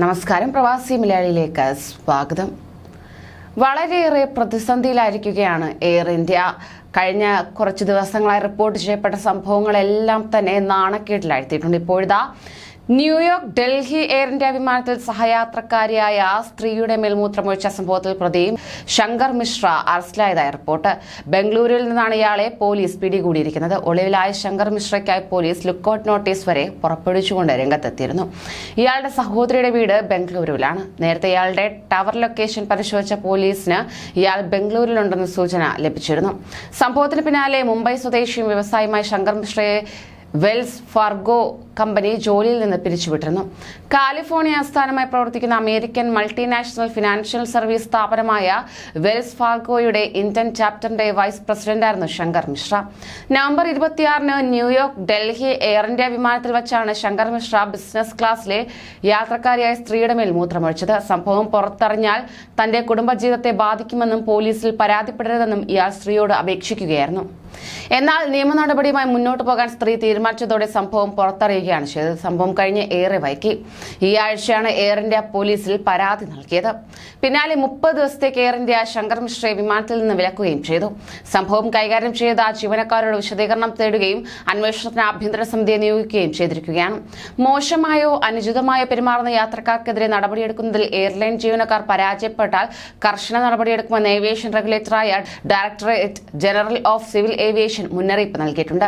നമസ്കാരം. പ്രവാസി മലയാളിയിലേക്ക് സ്വാഗതം. വളരെയേറെ പ്രതിസന്ധിയിലായിരിക്കുകയാണ് എയർ ഇന്ത്യ. കഴിഞ്ഞ കുറച്ച് ദിവസങ്ങളായി റിപ്പോർട്ട് ചെയ്യപ്പെട്ട സംഭവങ്ങളെല്ലാം തന്നെ നാണക്കേട്ടിലാഴ്ത്തിയിട്ടുണ്ട് ഇപ്പോഴിതാ ന്യൂയോർക്ക് ഡൽഹി എയർ ഇന്ത്യ വിമാനത്തിൽ സഹയാത്രക്കാരിയായ സ്ത്രീയുടെ മേൽമൂത്രമൊഴിച്ച സംഭവത്തിൽ പ്രതി ശങ്കർ മിശ്ര അറസ്റ്റിലായതായി റിപ്പോർട്ട്. ബംഗളൂരുവിൽ നിന്നാണ് ഇയാളെ പോലീസ് പിടികൂടിയിരിക്കുന്നത്. ഒളിവിലായ ശങ്കർ മിശ്രയ്ക്കായി പോലീസ് ലുക്കൌട്ട് നോട്ടീസ് വരെ പുറപ്പെടുവിച്ചുകൊണ്ട് രംഗത്തെത്തിയിരുന്നു. ഇയാളുടെ സഹോദരിയുടെ വീട് ബംഗളൂരുവിലാണ്. നേരത്തെ ഇയാളുടെ ടവർ ലൊക്കേഷൻ പരിശോധിച്ച പോലീസിന് ഇയാൾ ബംഗളൂരുവിലുണ്ടെന്ന് സൂചന ലഭിച്ചിരുന്നു. സംഭവത്തിന് പിന്നാലെ മുംബൈ സ്വദേശിയും വ്യവസായിയുമായ ശങ്കർ മിശ്രയെ വെൽസ് ഫാർഗോ കമ്പനി ജോലിയിൽ നിന്ന് പിരിച്ചുവിട്ടിരുന്നു. കാലിഫോർണിയ ആസ്ഥാനമായി പ്രവർത്തിക്കുന്ന അമേരിക്കൻ മൾട്ടിനാഷണൽ ഫിനാൻഷ്യൽ സർവീസ് സ്ഥാപനമായ വെൽസ് ഫാർഗോയുടെ ഇന്ത്യൻ ചാപ്റ്ററിന്റെ വൈസ് പ്രസിഡന്റായിരുന്നു ശങ്കർ മിശ്ര. നവംബർ ഇരുപത്തിയാറിന് New York Delhi Air India വിമാനത്തിൽ വെച്ചാണ് ശങ്കർ മിശ്ര ബിസിനസ് ക്ലാസ്സിലെ യാത്രക്കാരിയായ സ്ത്രീയുടെ മേൽ മൂത്രമൊഴിച്ചത്. സംഭവം പുറത്തറിഞ്ഞാൽ തന്റെ കുടുംബജീവിതത്തെ ബാധിക്കുമെന്നും പോലീസിൽ പരാതിപ്പെടരുതെന്നും ഇയാൾ സ്ത്രീയോട് അപേക്ഷിക്കുകയായിരുന്നു. എന്നാൽ നിയമ നടപടിയുമായി മുന്നോട്ട് പോകാൻ സ്ത്രീ തീരുമാനിച്ചതോടെ സംഭവം പുറത്തറിയുകയാണ് ചെയ്തത്. സംഭവം കഴിഞ്ഞ് ഏറെ വൈകി. ഈ ആഴ്ചയാണ് എയർ ഇന്ത്യ പോലീസിൽ പരാതി നൽകിയത്. പിന്നാലെ മുപ്പത് ദിവസത്തേക്ക് എയർ ഇന്ത്യ ശങ്കർ മിശ്രയെ വിമാനത്തിൽ നിന്ന് വിലക്കുകയും ചെയ്തു. സംഭവം കൈകാര്യം ചെയ്ത ജീവനക്കാരോട് വിശദീകരണം തേടുകയും അന്വേഷണത്തിന് ആഭ്യന്തര സമിതിയെ നിയോഗിക്കുകയും ചെയ്തിരിക്കുകയാണ്. മോശമായോ അനുചിതമായോ പെരുമാറുന്ന യാത്രക്കാർക്കെതിരെ നടപടിയെടുക്കുന്നതിൽ എയർലൈൻ ജീവനക്കാർ പരാജയപ്പെട്ടാൽ കർശന നടപടിയെടുക്കുമെന്ന് aviation റെഗുലേറ്ററായ directorate general of civil aviation മുന്നറിയിപ്പ് നൽകിയിട്ടുണ്ട്.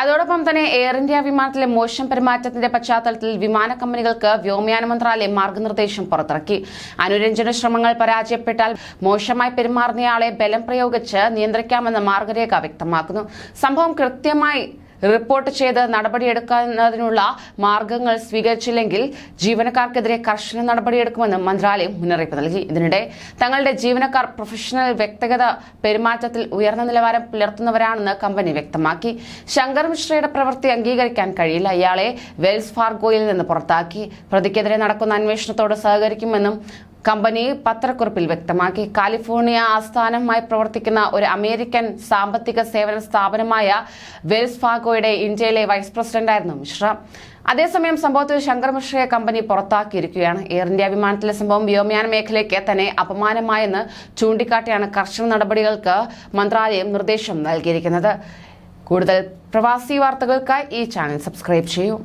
അതോടൊപ്പം തന്നെ എയർ ഇന്ത്യ വിമാനത്തിലെ മോശം പെരുമാറ്റത്തിന്റെ പശ്ചാത്തലത്തിൽ വിമാന കമ്പനികൾക്ക് വ്യോമയാന മന്ത്രാലയം മാർഗനിർദ്ദേശം പുറത്തിറക്കി. അനുരഞ്ജന ശ്രമങ്ങൾ പരാജയപ്പെട്ടാൽ മോശമായി പെരുമാറുന്നയാളെ ബലം പ്രയോഗിച്ച് നിയന്ത്രിക്കാമെന്ന് മാർഗരേഖ വ്യക്തമാക്കുന്നു. സംഭവം കൃത്യമായി റിപ്പോർട്ട് ചെയ്ത് നടപടിയെടുക്കുന്നതിനുള്ള മാർഗങ്ങൾ സ്വീകരിച്ചില്ലെങ്കിൽ ജീവനക്കാർക്കെതിരെ കർശന നടപടിയെടുക്കുമെന്ന് മന്ത്രാലയം മുന്നറിയിപ്പ് നൽകി. ഇതിനിടെ തങ്ങളുടെ ജീവനക്കാർ പ്രൊഫഷണൽ വ്യക്തിഗത പെരുമാറ്റത്തിൽ ഉയർന്ന നിലവാരം പുലർത്തുന്നവരാണെന്ന് കമ്പനി വ്യക്തമാക്കി. ശങ്കർ മിശ്രയുടെ പ്രവൃത്തി അംഗീകരിക്കാൻ കഴിയില്ല. ഇയാളെ വെൽസ് ഫാർഗോയിൽ നിന്ന് പുറത്താക്കി. പ്രതിക്കെതിരെ നടക്കുന്ന അന്വേഷണത്തോട് സഹകരിക്കുമെന്നും കമ്പനി പത്രക്കുറിപ്പിൽ വ്യക്തമാക്കി. കാലിഫോർണിയ ആസ്ഥാനമായി പ്രവർത്തിക്കുന്ന ഒരു അമേരിക്കൻ സാമ്പത്തിക സേവന സ്ഥാപനമായ വെൽസ് ഫാഗോയുടെ ഇന്ത്യയിലെ വൈസ് പ്രസിഡന്റായിരുന്നു മിശ്ര. അതേസമയം സംഭവത്തിൽ ശങ്കർ മിശ്രയെ കമ്പനി പുറത്താക്കിയിരിക്കുകയാണ്. എയർ ഇന്ത്യ വിമാനത്തിലെ സംഭവം വ്യോമയാന മേഖലയ്ക്ക് തന്നെ അപമാനമായെന്ന് ചൂണ്ടിക്കാട്ടിയാണ് കർശന നടപടികൾക്ക് മന്ത്രാലയം നിർദ്ദേശം നൽകിയിരിക്കുന്നത്. കൂടുതൽ പ്രവാസി വാർത്തകൾക്കായി ഈ ചാനൽ സബ്സ്ക്രൈബ് ചെയ്യൂ.